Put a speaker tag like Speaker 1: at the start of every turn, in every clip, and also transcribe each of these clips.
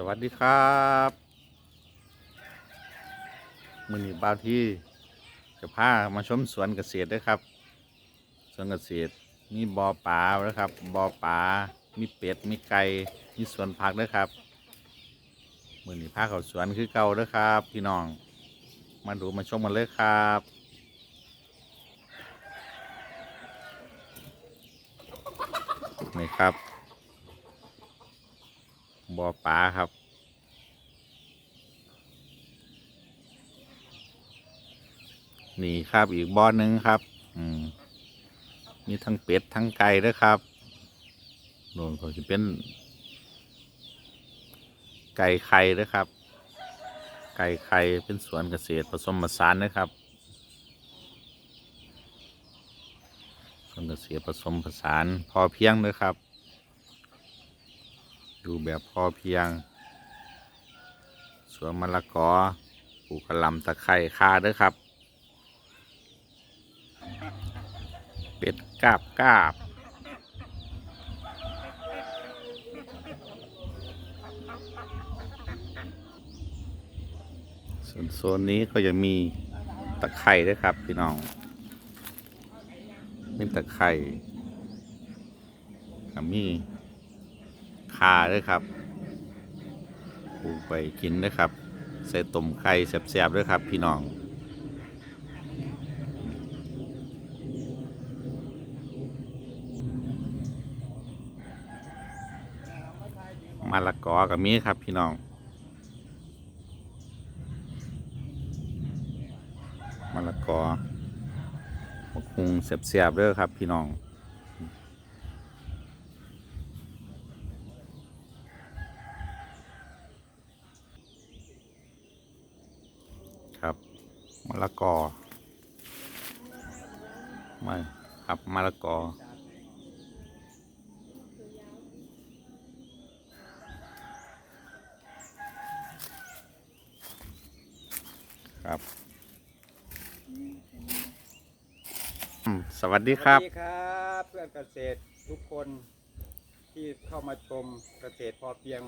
Speaker 1: สวัสดีครับมือนีบ้าที่จะพามาชมสวนเกษตรด้วยครับ สวนเกษตรมีบ่อปลาแล้วครับบ่อปลามีเป็ดมีไก่มีสวนผักด้วยครับมือนี้พาเขาสวนคือเก่าด้วยครับ พี่น้อง มาดูมาชมกันเลยครับนี่ครับบ่อปลาครับ นี่ครับอีกบ่อหนึ่งครับ อืมมีทั้งเป็ดทั้งไก่ด้วยครับโน่นก็จะเป็น ไก่ไข่ด้วยครับ ไก่ไข่เป็นสวนเกษตรผสมผสานนะครับสวนเกษตรผสมผสานพอเพียงด้วยครับ ดูแบบพอเพียง สวนมะละกอปลูกกระลำตะไคร้คาด้วยครับ เป็ดกาบกาบส่วนโซนนี้ก็จะมีตะไคร้ด้วยครับพี่น้องมีตะไคร้มีคาด้วยครับปูไปกินด้วยครับ ใส่ต้มไข่แซ่บๆด้วยครับพี่น้อง มะละกอกับมีครับพี่น้องมะละกอมะคุงแซ่บๆเด้อครับพี่น้องครับมะละกอไม่ครับมะละกอ ครับอืมส วัสดีครับ
Speaker 2: สวัสดีครับเพื่อนเกษตรทุกคนที่เข้ามาชมเกษตรพอเพียง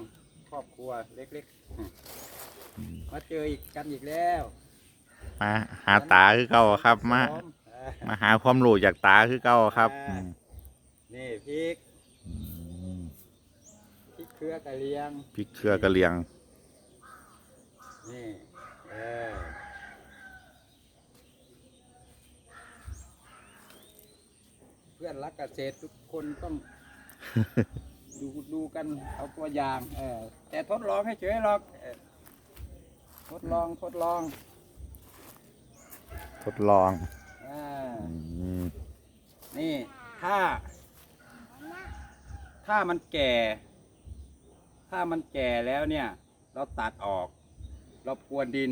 Speaker 2: ครอบครัวเล็กๆ มาเจออีกกันอีกแล้ว
Speaker 1: มาหาตาคือเก่าครับมา
Speaker 2: พร้ออ่า
Speaker 1: มาหาความรู้จากตาคือเก่าครับอืม
Speaker 2: นี่พริก
Speaker 1: อืม
Speaker 2: พริกเครือกระเลียง
Speaker 1: พริกเครือกระเหลียง
Speaker 2: นี่ เออ พื่อนรักเกษตรทุกคนต้อง ดูดูกันเอาตัวอย่าง เออแต่ทดลองให้เฉยหรอกเออทดลองทดลอง
Speaker 1: ทดลอง
Speaker 2: อ่า
Speaker 1: อืม
Speaker 2: นี่ถ้า ถ้ามันแก่ ถ้ามันแก่แล้วเนี่ย เราตัดออก เราพรวนดิน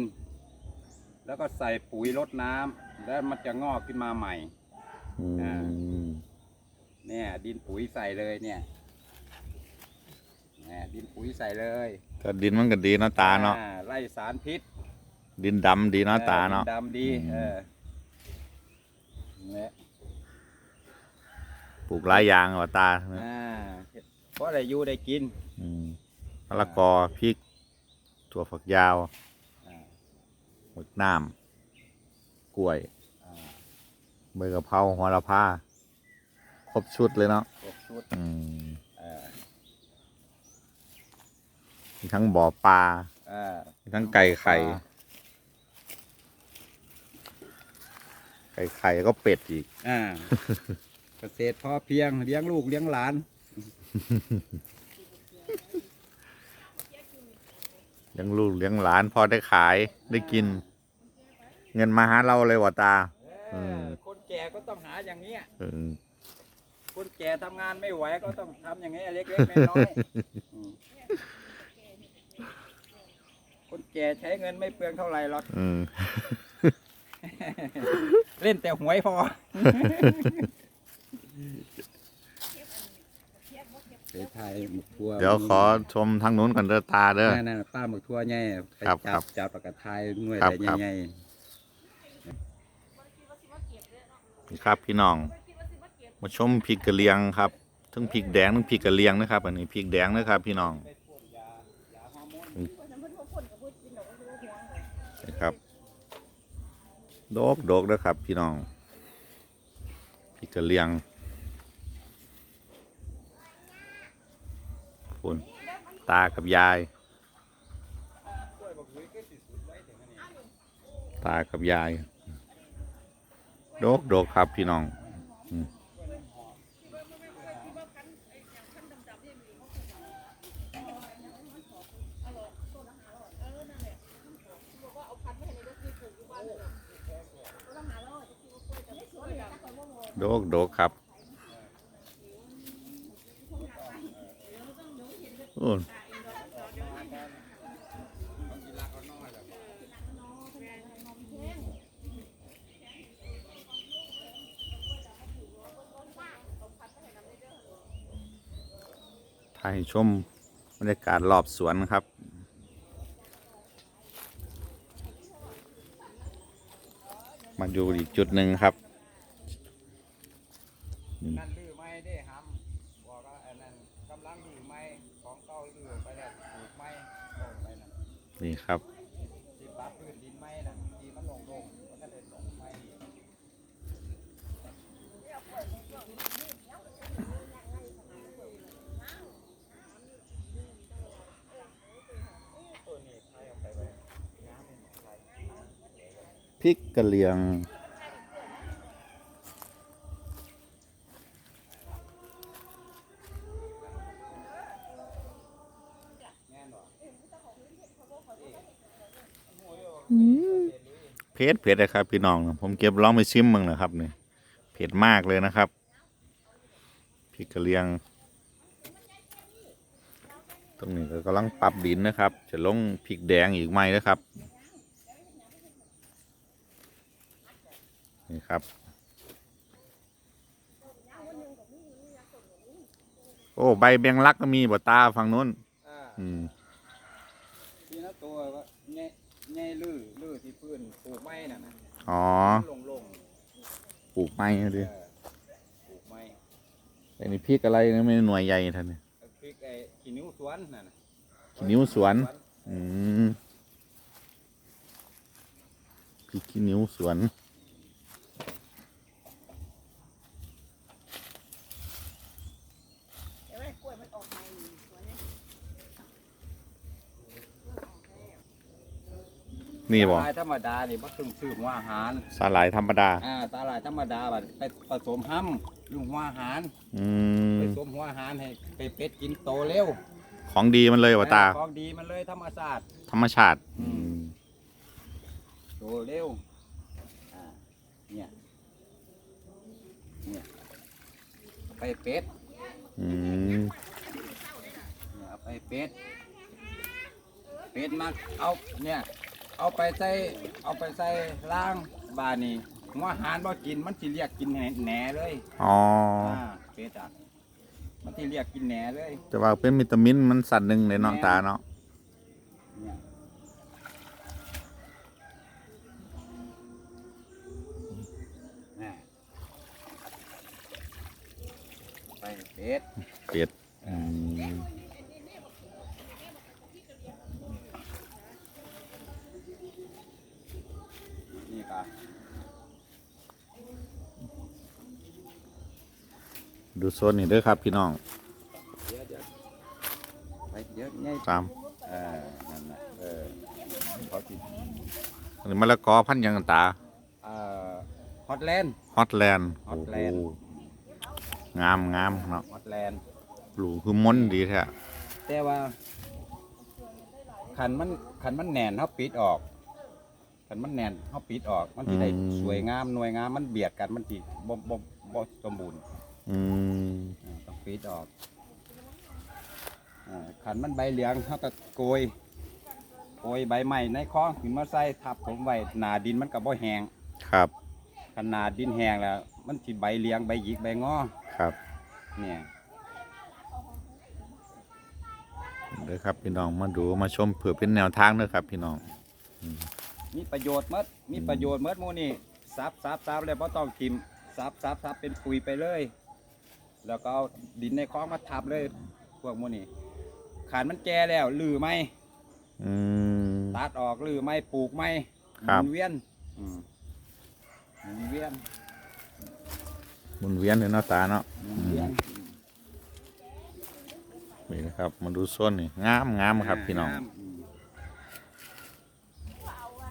Speaker 2: แล้วก็ใส่ปุ๋ยรดน้ำแล้วมันจะงอกขึ้นมาใหม่
Speaker 1: อื
Speaker 2: อ่า
Speaker 1: ม
Speaker 2: เนี่ย ดินปุ๋ยใส่เลยเนี่ยเนี่ยดินปุ๋ยใส่เลย
Speaker 1: ก็ดินมันก็ดีเนาะตาเนาะ
Speaker 2: อ่ไล่สารพิษ
Speaker 1: ดินดำดีเนาะตาเนาะ
Speaker 2: ออดิดำดี
Speaker 1: อืม
Speaker 2: เออเนี่ย
Speaker 1: ปลูกหลายอย่างว่าตา
Speaker 2: อ่าเพราะอะไรอยู่ได้กิน
Speaker 1: อืมมะละกอพริกถั่วฝักยาว
Speaker 2: อ่า
Speaker 1: หมดน้ำกล้วย
Speaker 2: อ่า
Speaker 1: ใบกะเพราหัวละพา ครบชุดเลยเนาะ
Speaker 2: ครบชุด
Speaker 1: อืม
Speaker 2: เออ
Speaker 1: มีทั้งบ่อปลา
Speaker 2: เออ
Speaker 1: มีทั้งไก่ไข่ ไก่ไข่แล้วก็เป็ดอีก
Speaker 2: อ่า เกษตรพอเพียงเลี้ยงลูกเลี้ยงหลาน
Speaker 1: เลี้ยงลูกเลี้ยงหลานพอได้ขายได้กิน เงินมาหาเราเลยว่ะตา
Speaker 2: เออ
Speaker 1: ม
Speaker 2: คนแก่ก็ต้องหาอย่างเนี้ย
Speaker 1: เออ
Speaker 2: คนแก่ทำงานไม่ไหวก็ต้องทำอย่างนี้ยเล็กๆน้อยๆอืมคนแก่ใช้เงินไม่เปลืองเท่าไหร่หรอก
Speaker 1: อืม
Speaker 2: เล่นแต่หวยพอ ไปถ่ายหมึกทัว
Speaker 1: เดี๋ยวขอชมทางนู้นก่อนเด้อตาเด้อ
Speaker 2: นั่นๆป้าหมึกทัวใหญ่ไป
Speaker 1: ครับ
Speaker 2: จั
Speaker 1: ครับ
Speaker 2: จับปากกาไทยหน่วย
Speaker 1: ครับ
Speaker 2: อะไร
Speaker 1: ครับ
Speaker 2: ใหญ่
Speaker 1: นี่ครับพี่น้อง มาชมพริกกระเลียงครับทั้งพริกแดงทั้งพริกกระเลียงนะครับ อันนี้พริกแดงนะครับ พี่น้อง
Speaker 2: นะครั
Speaker 1: บดกดกนะครับ พี่น้องพริกกระเลียงคุณตากับยาย ตากับยายดกดกครับพี่น้อง โดกโดกครับโอ้ถ่ายชมบรรยากาศรอบสวนครับมาดูอีกจุดหนึ่งครับ
Speaker 2: นั่นลือไม่ได้หำบอกว่าอันนั้นกำลังลือไม่ของเก่าลือไปแล้วปลูกไม่โน่นไปนั่น
Speaker 1: นี่ครับ
Speaker 2: ที่ปรับพื้นดินไม่นั่นที่มันลงลงมันก็เลยลงไม่
Speaker 1: พริกกะเหรียง เผ็ดเผ็ดนะครับ พี่น้อง ผมเก็บลองไปชิมมึงนะครับเนี่ยเผ็ดมากเลยนะครับพริกกะเหรียง ตรงนี้ก็กำลังปรับดินนะครับ จะลงพริกแดงอีกไหมนะครับ นี่ครับ โอ้ ใบแบงลักก็มีบ่ตาฝั่งนู้น
Speaker 2: อ่า
Speaker 1: อืม
Speaker 2: ที่นั่นตัวว่าแง่แง่ลือลือที่พื้นปลูกไม้น่ะนะ
Speaker 1: อ๋อ
Speaker 2: ลงลง
Speaker 1: ปลูกไม้
Speaker 2: เอ
Speaker 1: ดิ
Speaker 2: อปลูกไม้
Speaker 1: แต่นี่พริกอะไรนะไม่หน่วยใหญ่ท่านเนี่ย
Speaker 2: พริกไอ้ขี้นิ้วสวนนั่นน่ะ
Speaker 1: ขี้นิ้วสวน อืมพริกขี้นิ้วสวน นี่บ่
Speaker 2: ตาลายธรรมดานี่บ่ต้องซื้อหัวอาหาร
Speaker 1: สาหร่ายธรรมดา
Speaker 2: อ่าตาลายธรรมดาบัดไปผสมห้ำลุงหัวอาหาร
Speaker 1: อื
Speaker 2: ไป
Speaker 1: ม
Speaker 2: สมหัวอาหารให้ไปเป็ดกินโตเร็ว
Speaker 1: ของดีมันเลยว่ะตา
Speaker 2: ของดีมันเลยธรรมศาสตร์
Speaker 1: ธรรมชาติ
Speaker 2: อืม โตเร็วอ่าเนี่ย เนี่ย ไปเป็ด
Speaker 1: อืม
Speaker 2: เนี่ยเอาไปเป็ด เป็ดมาเอาเนี่ย เอาไปใส่เอาไปใส่ล่างบานี่หัวอาหารบ่กินมันสิเรียกกินแหนแหนเลย
Speaker 1: อ๋อ
Speaker 2: อ่าเป็ดอะมันสิเรียกกินแหนเลย
Speaker 1: จะว่าเป็นวิตามินมันสัตว์หนึ่งในน้องตาเนาะ
Speaker 2: เนี่ยน่ะไปเป็ด
Speaker 1: เป็ดอืม ดูโซนนี่เด้อครับพี่น้อง
Speaker 2: เดี๋ยวเดี๋ยวไปเดี๋ยวง่าย
Speaker 1: ตาม
Speaker 2: เออนั่นแหละเออเขาติด
Speaker 1: อันนี้มะละกอพันธุ์หยังกันตา
Speaker 2: เอ่อฮอตแลนด์
Speaker 1: ฮอตแลนด์
Speaker 2: ฮอตแลนด์
Speaker 1: งามงามเนาะ
Speaker 2: ฮอตแลนด์
Speaker 1: ปลูกคือม้นดีแท้
Speaker 2: แต่ว่าขันมันขันมันแน่นเขาปิดออกขันมันแน่นเขาปิดออก มันที่ได้สวยงามหน่วยงามมันเบียดกันมันที่บ่บ่บ่สมบูรณ์
Speaker 1: อืม
Speaker 2: อ่าต้องปิดออกอ่าขันมันใบเหลืองเขาก็โกยโกยใบใหม่ในคลองขึ้นมาใส่ทับผมไว้หนาดินมันก็บ่แห้ง
Speaker 1: ครับ
Speaker 2: ขนาดดินแห้งแล้ว มันสิใบเหลียงใบหยิกใบงอ
Speaker 1: ครับ
Speaker 2: เนี่ย
Speaker 1: เด้อครับพี่น้องมาดูมาชมเผื่อเป็นแนวทางเด้อครับ พี่น้อง
Speaker 2: มีประโยชน์หมดมีประโยชน์หมดหมูนี่ซับซับซับเลยเพราะต้องกิมซับซับซับเป็นปุ๋ยไปเลย แล้วก็เอาดินในคลองมาทับเลย พวกหมูนี่ขานมันแก่แล้วลือไหม
Speaker 1: อืม
Speaker 2: ตัดออกลือไหมปลูกไหมห
Speaker 1: ครับ
Speaker 2: มุนเวียนอืมหมุนเวียน
Speaker 1: หมุนเวียนเลยเนาะตาเนาะ
Speaker 2: หมุนเวียน
Speaker 1: นี่นะครับมาดูส้นนี่งามงามครับพี่น้องา
Speaker 2: ม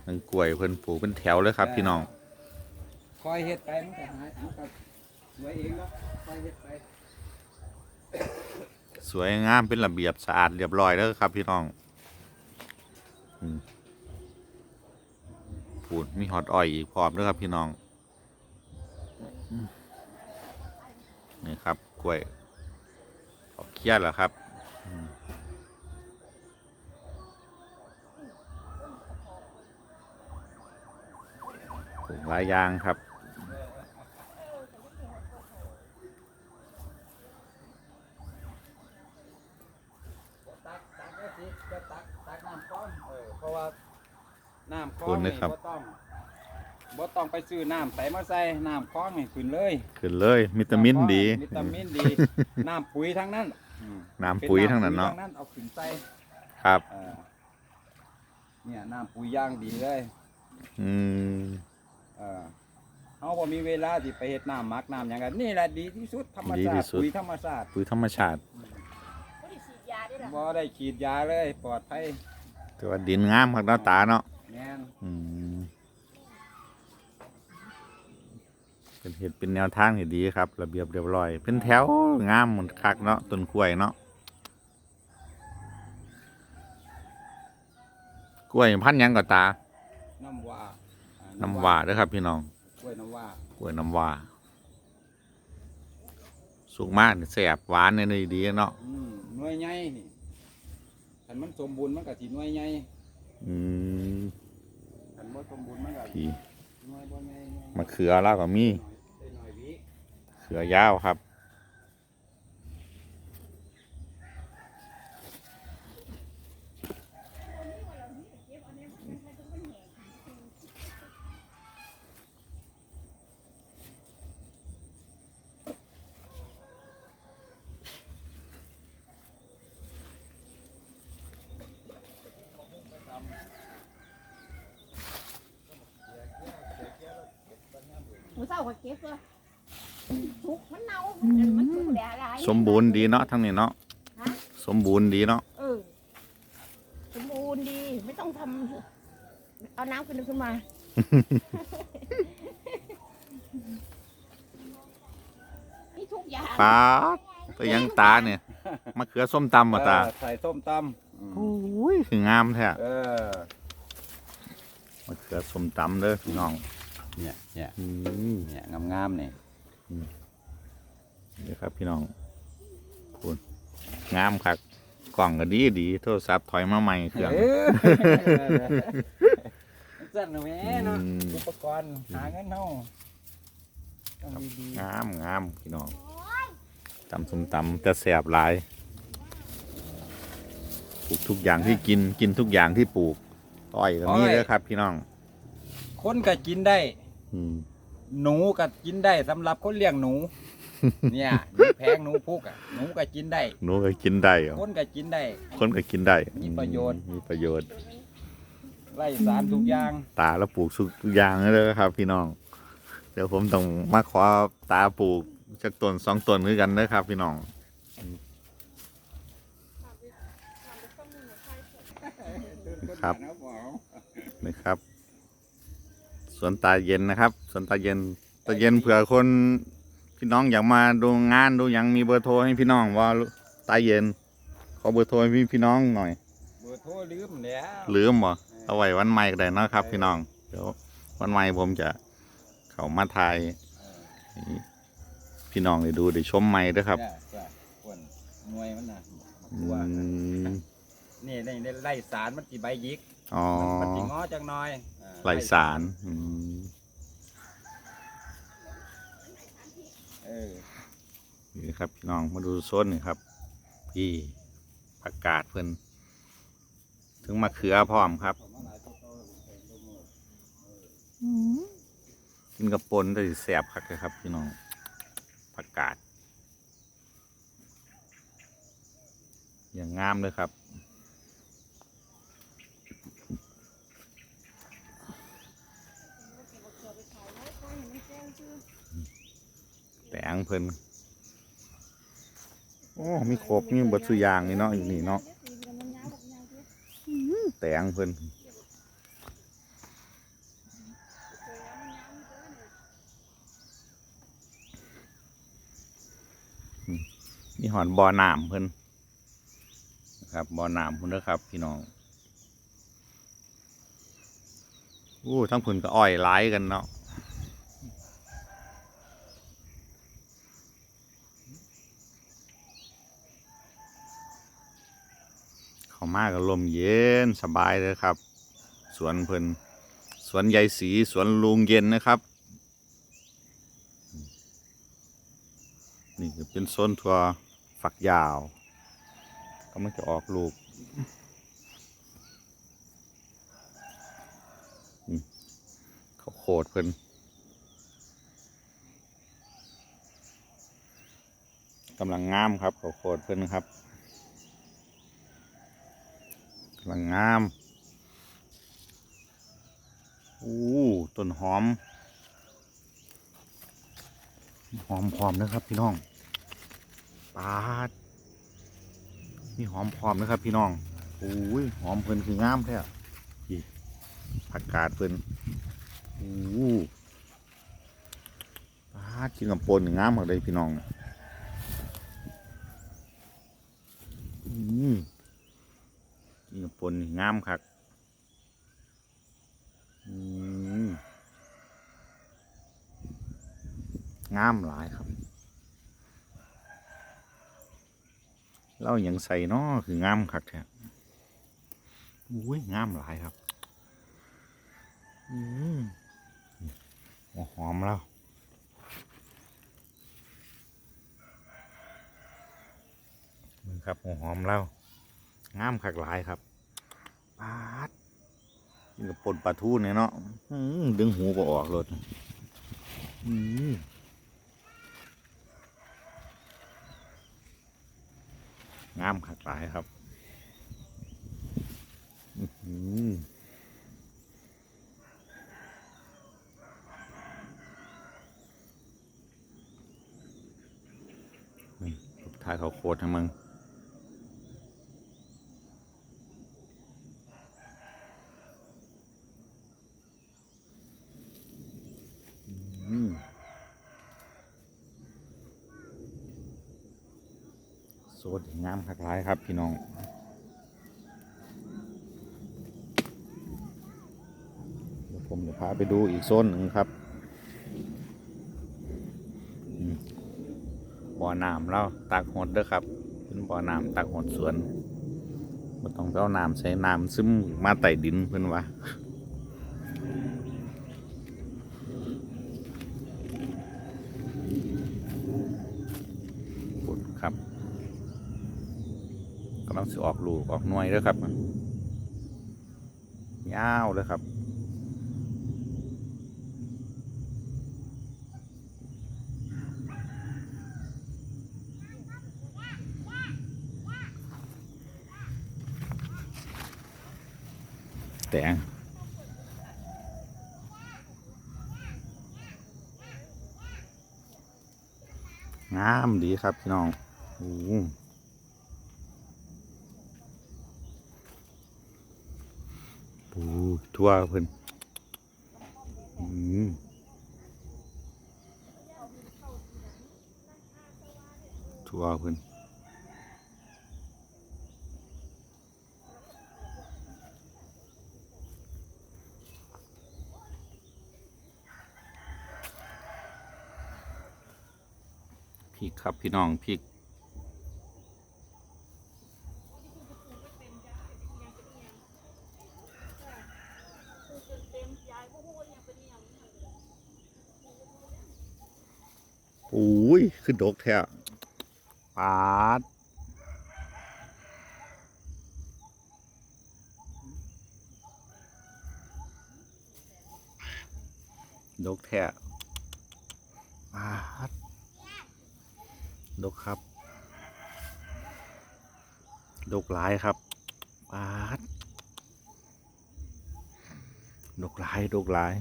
Speaker 1: ทั้งกล้วยเพิ่นปลูกเป็นแถวเลยครับพี่น้อง
Speaker 2: คอยเฮ็ดไปมันก็หายมันก็ไว้เองแล้วคอยเฮ็ดไป
Speaker 1: สวยงามเป็นระเบียบสะอาดเรียบร้อยแล้วครับ พี่น้องอืมปูดมีฮอตอ้อยอีกพร้อมด้วยครับพี่น้อง นี่ครับกล้วยออกเคียดแล้วครับอืมปลูกหลายอย่างครับ
Speaker 2: ตักตักได้สิจะตักตักน้ำก้อนเออเพราะว่า น้ำคล
Speaker 1: ข
Speaker 2: อ
Speaker 1: อบ
Speaker 2: ง
Speaker 1: คุณ
Speaker 2: นี่
Speaker 1: นะครับ
Speaker 2: บ่ต้องบ่ต้องไปซื้อน้ำใส่มาใส่น้ำคลองนี่ขึ้นเลย
Speaker 1: ขึ้นเลยวิตามินดี
Speaker 2: วิตามินดี น้ำปุ๋ยทั้งนั้นอืม
Speaker 1: น้ำปุ๋ยทั้งนั้นเนาะ
Speaker 2: ป็ำปุ๋ยทั้งนั้นเอาขึ้นใส่
Speaker 1: ครับ
Speaker 2: เออเนี่ยน้ำปุ๋ยย่างดีเลย
Speaker 1: อืม
Speaker 2: เออเขาบ่มีเวลาที่ไปเฮ็ดน้ำหมักน้ำอย่างนั้นนี่แหละดีที่สุดธรรม
Speaker 1: ดี
Speaker 2: ชา
Speaker 1: ที่
Speaker 2: ติ
Speaker 1: สุด
Speaker 2: ปุ๋ยธรรมชาติ
Speaker 1: ปุ๋ยธรรมชาติ
Speaker 3: บ่ได้ฉีดยาด้วยล่ะ
Speaker 2: บ่ได้ฉีดยาเลยปลอดภัย
Speaker 1: แต่ว่าดินงามครับเนาะตาเนาะ
Speaker 2: แม่น
Speaker 1: อืมเป็นเห็ดเป็นแนวทางที่ดีครับ ระเบียบเรียบร้อย เป็นแถวงามเหมือนคักเนาะต้นกล้วยเนาะกล้วยพันธุ์หยังก็ตา
Speaker 2: น้ำว่าอ่
Speaker 1: น้ำว่าเด้อครับ พี่น้อง
Speaker 2: กล้วยน้ำว่าก
Speaker 1: ล้วยน้ำว่าสุกมากนี่แสบหวานเนี่ยดีเนาะ
Speaker 2: อืมหน่วยใหญ่นี่คันมันสมบูรณ์มันก็สิหน่วยใหญ่
Speaker 1: อืม
Speaker 2: คันบ่สมบูรณ์มันก็
Speaker 1: พี่
Speaker 2: หน่วยบ่ใหญ่หน่วย
Speaker 1: มะเขือแล้วก็มี
Speaker 2: ได้หน่อยวิ
Speaker 1: เขือยาวครับ
Speaker 3: เศร้าก็เก็บเลยทุกมันเน่ามันมันทุกแดดอะไร
Speaker 1: สมบูรณ์ดีเนาะทั้งนี้เนาะ
Speaker 3: ฮะ
Speaker 1: สมบูรณ์ดีเนาะ
Speaker 3: เออสมบูรณ์ดีไม่ต้องทำเอาน้ำขึ้นขึ้นมานี่ทุกอย่าง
Speaker 1: ปาดไปยังตาเนี่ยมะเขือส้มตำมาตา
Speaker 2: เออใส่ส้มตำอืม
Speaker 1: โอ้ยคืองามแท้
Speaker 2: เออ
Speaker 1: มะเขือส้มตำเด้อพี่น้อง
Speaker 2: เนี่ยเนี่ย
Speaker 1: อืม
Speaker 2: เนี่ยงามๆนี่
Speaker 1: นี่ครับพี่น้องคุณงามคักกล่องก็ดีดีโทรศัพท์ถอยมาใหม่เครื่อง
Speaker 2: เออสั่นเอาแหม่เนาะ
Speaker 1: อืม
Speaker 2: อุปกรณ์หาเงินเฮาต้องดี
Speaker 1: งามงามพี่น้องตำส้มตำจะแสบหลายปลูกทุกอย่างที่กินกินทุกอย่างที่ปลูกอ้อยก็มีเด้อครับ พี่น้อง
Speaker 2: ๆคนก็กินได้
Speaker 1: อืม
Speaker 2: หนูก็กินได้สำหรับคนเลี้ยงหนู เนี่ยหนูแพงหนูพุกอะหนูก็กินได้
Speaker 1: หนูก็กินได้เหรอ
Speaker 2: คนก็กินได้
Speaker 1: คนก็กินได้
Speaker 2: มีประโยชน์
Speaker 1: อืมมีประโยชน์
Speaker 2: ไล่สารทุกอย่าง
Speaker 1: ตาแล้วปลูกทุกอย่างเลยครับ พี่น้อง เดี๋ยวผมต้องมาขอตาปลูกจากต้นสองต้นด้วยกันนะครับ พี่น้อง ครับ นะครับ สวนตาเย็นนะครับ สวนตาเย็น ตาเย็นเผื่อคนพี่น้องอยากมาดูงานดูหยังมีเบอร์โทรให้พี่น้องว่าตาเย็น ขอเบอร์โทรให้พี่พี่น้องหน่อย
Speaker 2: เบอร์โทรลืมแล้ว
Speaker 1: ลืมบ่เอาไว้วันใหม่ก็ได้เนาะครับ พี่น้องเดี๋ยววันใหม่ผมจะเข้ามาถ่ายให้พี่น้องได้ดูได้ชมใหม่ด้วยครับ
Speaker 2: เนี่ยจ้ะคนหน่วยมันน่ะ
Speaker 1: อื
Speaker 2: ตัว
Speaker 1: ม
Speaker 2: นี่นี่นี่ไล่สารมันสิใบหยิก
Speaker 1: อ๋อ
Speaker 2: มันสิง้อจังหน่อยอ่
Speaker 1: ไหลสารอืม
Speaker 2: เออ
Speaker 1: นี่ครับพี่น้องมาดูโซนนี่ครับ พี่ผักกาดเพิ่นถึงมะเขือพร้อมครับกินกับปนได้แสบคักเลยครับ พี่น้องผักกาดอย่างงามเลยครับ งเพิ่นโอ้มีครบมีเบัตสุยางนี่เนาะอยู่นี่เนาะแตงเพิ่นมีหอนบ่อน้ำเพิ่นครับบ่อน้ำเพิ่นนะครับ พี่น้องอู้ทั้งเพิ่นก็อ้อยหลายกันเนาะ เข้ามาก็ลมเย็นสบายเลยครับ สวนเพิ่นสวนใยสีสวนลุงเย็นนะครับ นี่เป็นโซนทัวฝักยาวก็มันจะออกลูกเขาโคดเพิ่นกำลังงามครับเขาโคดเพิ่นครับ กำ ลังงามอู้ต้นหอม หอมพร้อมนะครับพี่น้องปาดมีหอมพร้อมนะครับพี่น้องอู้ยหอมเพลินคืองามแท้อีผักกาดเพลินอู้ปาดกินกับปนนี่งามมากเลยพี่น้องอืม นงามคักงามหลายครับ เล่าอย่างใส่เนาะคืองามคักแท้อุ้ยงามหลายครับ อืมหอมแล้วมึงครับหอมแล้วงามคักหลายครับ ปาดกินกับปนปลาทูเนี่ยเนาะดึงหูก็ออกเลยอืมงามคักหลายครับอื้อหือนี่ายเขาโคตรให้งมึง อืมโซดงามคักหลายครับพี่น้องเดี๋ยวผมจะพาไปดูอีกโซนหนึ่งครับบ่อน้ำเราตักหดเด้อครับเป็นบ่อน้ำตักหดสวนบ่ต้องเอาน้ำใส่น้ำซึมมาใต้ดินเพิ่อนว่าปุ่นครับ ลังสิออกลูกออกหน่วยแล้วครับยาวเลยครับแต่งงามดีครับพี่น้องโอ้โห ปูทั่วเพิ่นอืมทั่วเพิ่นพริกครับพี่น้องพี่ริก โอ้ยขึ้น ดกแท้ปาดดกแท้ปาดดกครับ ดกหลายครับปาดดกหลายดกหลาย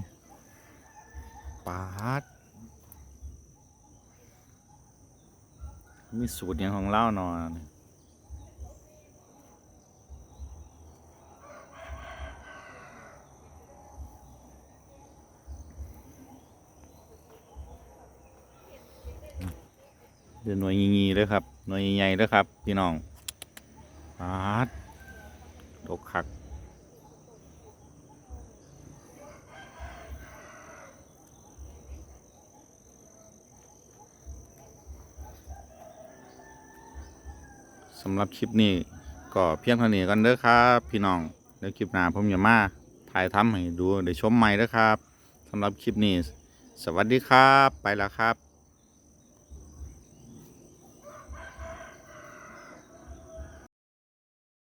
Speaker 1: ปาด มีสูตรอย่างของเล่านอนเดือนหน่วยงีๆเลยครับ หน่วยใหญ่ๆเลยครับ พี่น้องปาดตกคักำหรับคลิปนี้ก็เพียงเท่านี้กันเด้อครับ พี่น้องเดี๋ยวคลิปหน้าผมจะมาถ่ายทำให้ดูได้ชมใหม่เด้อครับสำหรับคลิปนี้ สวัสดีครับ ไปแล้วครับ